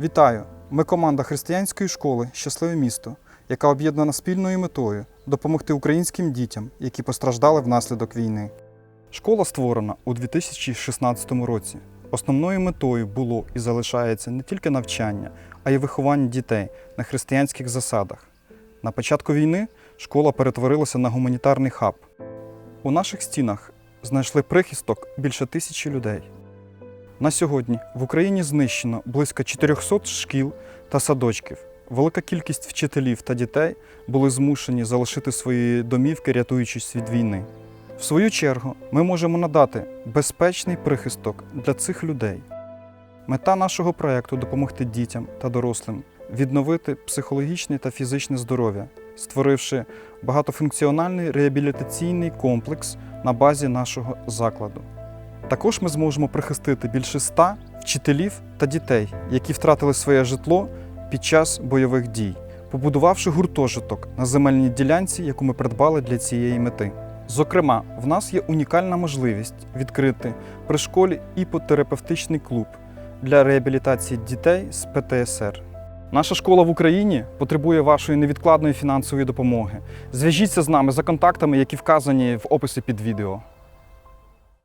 Вітаю! Ми команда християнської школи Щасливе місто, яка об'єднана спільною метою допомогти українським дітям, які постраждали внаслідок війни. Школа створена у 2016 році. Основною метою було і залишається не тільки навчання, а й виховання дітей на християнських засадах. На початку війни школа перетворилася на гуманітарний хаб. У наших стінах знайшли прихисток більше тисячі людей. На сьогодні в Україні знищено близько 400 шкіл та садочків. Велика кількість вчителів та дітей були змушені залишити свої домівки, рятуючись від війни. В свою чергу, ми можемо надати безпечний прихисток для цих людей. Мета нашого проєкту допомогти дітям та дорослим відновити психологічне та фізичне здоров'я, створивши багатофункціональний реабілітаційний комплекс на базі нашого закладу. Також ми зможемо прихистити більше ста вчителів та дітей, які втратили своє житло під час бойових дій, побудувавши гуртожиток на земельній ділянці, яку ми придбали для цієї мети. Зокрема, в нас є унікальна можливість відкрити при школі іпотерапевтичний клуб для реабілітації дітей з ПТСР. Наша школа в Україні потребує вашої невідкладної фінансової допомоги. Зв'яжіться з нами за контактами, які вказані в описі під відео.